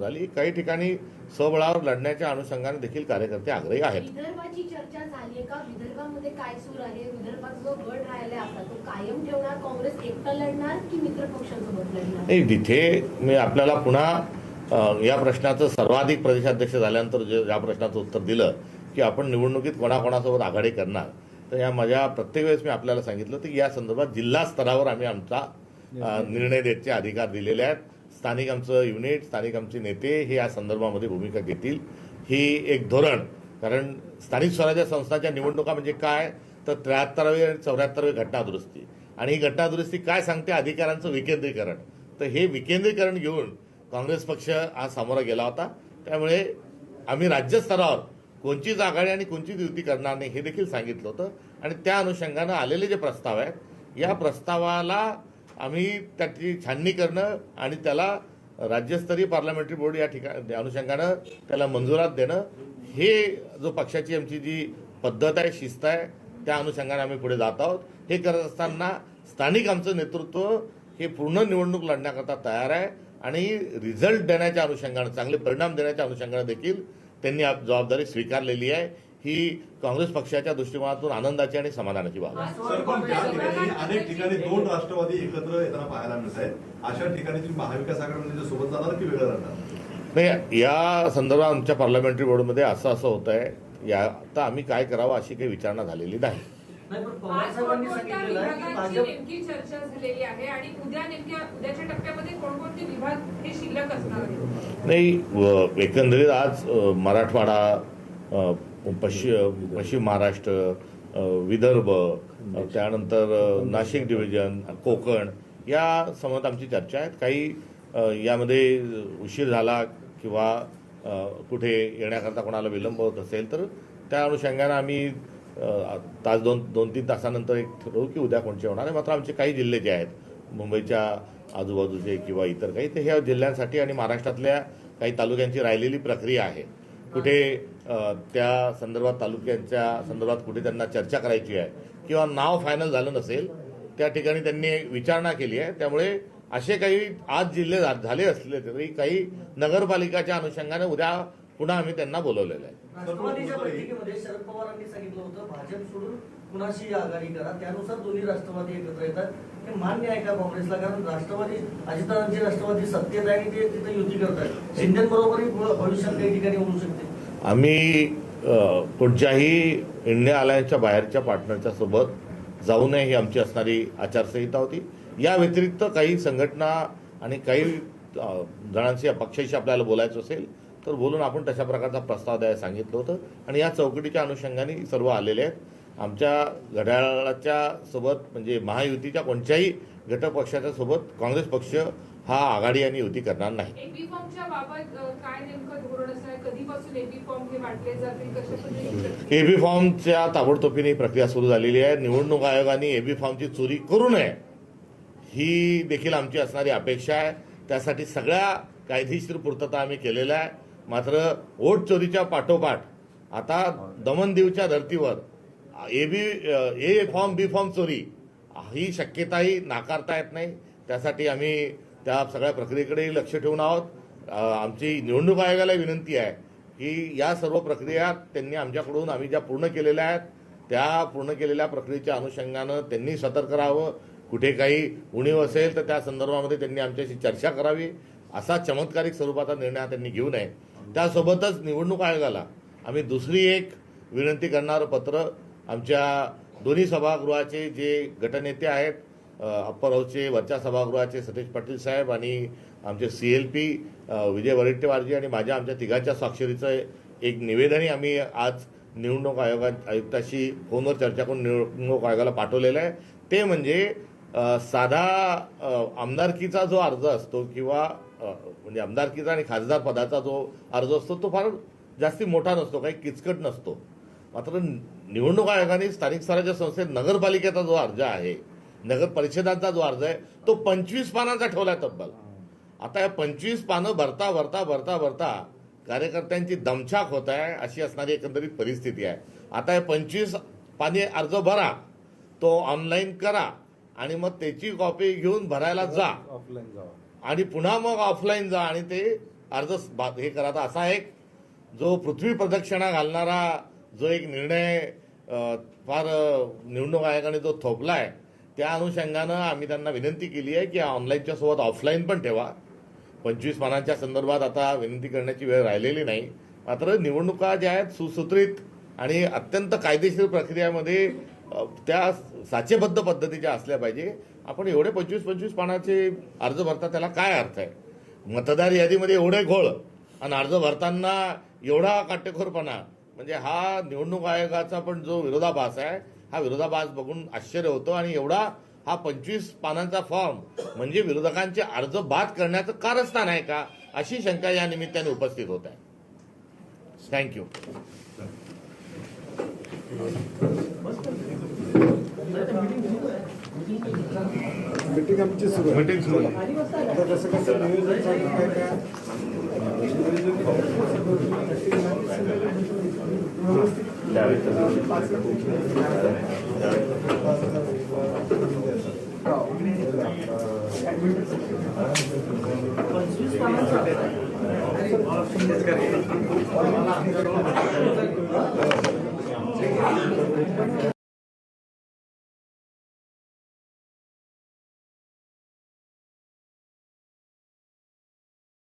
झाली. काही ठिकाणी स्वबळावर लढण्याच्या अनुषंगाने देखील कार्यकर्ते आग्रही आहेत. विदर्भाची चर्चा झाली का? विदर्भामध्ये काय सूर आहे? विदर्भात जो गट राहिलाय आपला तो कायम ठेवणार? काँग्रेस एकटा लढणार की मित्र पक्षांसोबत लढणार? नाही तिथे मी आपल्याला पुन्हा या प्रश्नाचं सर्वाधिक प्रदेशाध्यक्ष झाल्यानंतर जे या प्रश्नाचं उत्तर दिलं की आपण निवडणुकीत कोणाकोणासोबत आघाडी करणार? तर या माझ्या प्रत्येक वेळेस मी आपल्याला सांगितलं की या संदर्भात जिल्हा स्तरावर आम्ही आमचा निर्णय द्यायचे अधिकार दिलेले आहेत. स्थानिक आमचं युनिट स्थानिक आमचे नेते हे या संदर्भामध्ये भूमिका घेतील. ही एक धोरण कारण स्थानिक स्वराज्य संस्थांच्या निवडणुका म्हणजे काय? तर त्र्याहत्तरावी आणि चौऱ्याहत्तरावी घटनादुरुस्ती. आणि ही घटनादुरुस्ती काय सांगते? अधिकारांचं विकेंद्रीकरण. तर हे विकेंद्रीकरण घेऊन काँग्रेस पक्ष आज सामोरा गेला होता. त्यामुळे आम्ही राज्यस्तरावर कोणचीच आघाडी आणि कोणचीच युती करणार नाही हे देखील सांगितलं होतं. आणि त्या अनुषंगानं आलेले जे प्रस्ताव आहेत या प्रस्तावाला आम्ही त्याची छाननी करणं आणि त्याला राज्यस्तरीय पार्लमेंटरी बोर्ड या ठिकाण अनुषंगानं त्याला मंजुरात देणं हे जो पक्षाची आमची जी पद्धत आहे शिस्त आहे त्या अनुषंगाने आम्ही पुढे जात आहोत. हे करत असताना स्थानिक आमचं नेतृत्व हे पूर्ण निवडणूक लढण्याकरता तयार आहे आणि रिझल्ट देण्याच्या अनुषंगानं चांगले परिणाम देण्याच्या अनुषंगानं देखील त्यांनी आप- जबाबदारी स्वीकारलेली आहे. ही काँग्रेस पक्षाच्या दृष्टिकोनातून आनंदाची आणि समाधानाची बाब आहे. सर पण त्या ठिकाणी अनेक ठिकाणी दोन राष्ट्रवादी एकत्र येताना पाहायला मिळत आहेत अशा ठिकाणी तुम्ही महाविकास आघाडीमध्ये सोबत जाणार की वेगळं राहणार नाही या संदर्भात आमच्या पार्लमेंटरी बोर्डमध्ये असं असं होत आहे या आता आम्ही काय करावं अशी काही विचारणा झालेली नाही. नाही पण पवार आज साहेबांनी कोणकोणत्या सांगितलेलं आहे की विभागांची भाजप नेमकी चर्चा झालेली आहे आणि उद्या नेमक्या उद्याच्या टप्प्यामध्ये कोणकोणते विभाग हे शिल्लक असणार आहेत? नाही व- एकंदरीत आज मराठवाडा पश्चिम पश्चिम महाराष्ट्र विदर्भ त्यानंतर नाशिक डिव्हिजन कोकण या संबंधात आमची चर्चा आहेत. काही यामध्ये उशीर झाला किंवा कुठे येण्याकरता कोणाला विलंब होत असेल तर त्या अनुषंगानं आम्ही तास दोन दोन तीन तासानंतर एक ठरवू की उद्या कोणते होणार आहे. मात्र आमचे काही जिल्हे जे आहेत मुंबईच्या आजूबाजूचे किंवा इतर काही ते ह्या जिल्ह्यांसाठी आणि महाराष्ट्रातल्या काही तालुक्यांची राहिलेली प्रक्रिया आहे. कुठे त्या संदर्भात तालुक्यांच्या संदर्भात कुठे त्यांना चर्चा करायची आहे किंवा नाव फायनल झालं नसेल त्या ठिकाणी त्यांनी विचारणा केली आहे. त्यामुळे असे काही आज जिल्हे झाले असले तरी काही नगरपालिकाच्या अनुषंगाने उद्या पुन्हा आम्ही त्यांना बोलवलेलं आहे. शरद पवारांनी सांगितलं होतं भाजप सोडून कुणाशी आघाडी करा. त्यानुसार दोन्ही राष्ट्रवादी एकत्र येतात. हे मान्य आहे का काँग्रेसला? कारण राष्ट्रवादी अजितदादांची राष्ट्रवादी सत्तेत आहे आणि ते तिथे युती करतात शिंदेबरोबरही भविष्यात काही ठिकाणी होऊ शकते. आम्ही कुठच्याही कोणत्याही इंडिया अलायन्सच्या बाहेरच्या पार्टनरच्या सोबत जाऊ नये ही आमची असणारी आचारसंहिता होती. या व्यतिरिक्त काही संघटना आणि काही जणांशी पक्षाशी आपल्याला बोलायचं असेल तर बोलून आपण तशा प्रकारचा प्रस्ताव द्यायला सांगितलं होतं. आणि या चौकटीच्या अनुषंगाने सर्व आलेले आहेत. आमच्या घड्याळाच्या सोबत म्हणजे महायुतीच्या कोणत्याही घटक पक्षाच्या सोबत काँग्रेस पक्ष हा आघाडी आणि युती करणार नाही. एबी फॉर्मच्या हे ताबडतोबीने ही प्रक्रिया सुरू झालेली आहे. निवडणूक आयोगाने एबी फॉर्मची चोरी करू नये ही देखील आमची असणारी अपेक्षा आहे. त्यासाठी सगळ्या कायदेशीर पूर्तता आम्ही केलेल्या आहे. मात्र वोट चोरीच्या पाठोपाठ आता दमनदीवच्या धर्तीवर A B A form B form चोरी ही शक्यताही नाकारता येत नाही. त्यासाठी आम्ही त्या सगळ्या प्रक्रियेकडे लक्ष ठेवून आहोत. आमची निवडणूक आयोगाला विनंती आहे की या सर्व प्रक्रिया त्यांनी आमच्याकडून आम्ही ज्या पूर्ण केलेल्या आहेत त्या पूर्ण केलेल्या प्रक्रियेच्या अनुषंगानं त्यांनी सतर्क राहावं. कुठे काही उणीव असेल तर त्या संदर्भामध्ये त्यांनी आमच्याशी चर्चा करावी. असा चमत्कारिक स्वरूपाचा निर्णय त्यांनी घेऊ नये. त्यासोबतच निवडणूक आयोगाला आम्ही दुसरी एक विनंती करणारं पत्र आमच्या दोन्ही सभागृहाचे जे गटनेते आहेत अप्पर हाऊसचे वरच्या सभागृहाचे सतीश पाटील साहेब आणि आमचे C L P Vijay Wadettiwarji आणि माझ्या आमच्या तिघाच्या स्वाक्षरीचं एक निवेदनही आम्ही आज निवडणूक आयोगा आयुक्ताशी फोनवर चर्चा करून निवडणूक आयोगाला पाठवलेलं आहे. ते म्हणजे साधा आमदारकीचा जो अर्ज असतो किंवा म्हणजे आमदारकीचा आणि खासदार पदाचा जो अर्ज असतो तो फार जास्ती मोठा नसतो काही किचकट नसतो. मात्र निवडणूक आयोगाने स्थानिक स्वराज्य संस्थेत नगरपालिकेचा जो अर्ज आहे नगर परिषदांचा जो अर्ज आहे तो पंचवीस पानांचा ठेवलाय तब्बल. आता या पंचवीस पानं भरता भरता भरता भरता कार्यकर्त्यांची दमछाक होत आहे अशी असणारी एकंदरीत परिस्थिती आहे. आता हे पंचवीस पाने अर्ज भरा तो ऑनलाईन करा आणि मग त्याची कॉपी घेऊन भरायला जा. ऑफलाईन जावा. आणि पुन्हा मग ऑफलाईन जा आणि ते अर्ज हे करा. तर असा एक जो पृथ्वी प्रदक्षिणा घालणारा जो एक निर्णय फार निवडणूक आयोगाने जो थोपलाय त्या अनुषंगानं आम्ही त्यांना विनंती केली आहे की ऑनलाईनच्या सोबत ऑफलाईन पण ठेवा. पंचवीस पानांच्या संदर्भात आता विनंती करण्याची वेळ राहिलेली नाही. मात्र निवडणुका ज्या आहेत सुसूत्रित आणि अत्यंत कायदेशीर प्रक्रियामध्ये त्या साचेबद्ध पद्धतीच्या असल्या पाहिजे. आपण एवढे पंचवीस पंचवीस पानाचे अर्ज भरता त्याला काय अर्थ आहे? मतदार यादीमध्ये एवढे घोळ आणि अर्ज भरताना एवढा काटेकोरपणा म्हणजे हा निवडणूक आयोगाचा पण जो विरोधाभास आहे हा विरोधाभास बघून आश्चर्य होतं आणि एवढा हा पंचवीस पानांचा फॉर्म म्हणजे विरोधकांचे अर्ज बाद करण्याचं कारस्थान आहे का अशी शंका या निमित्ताने उपस्थित होत आहे. थँक्यू मीटिंग आमची सुरू मीटिंग सुरू कसं कसं नियोजन चालू काय काय पंचवीस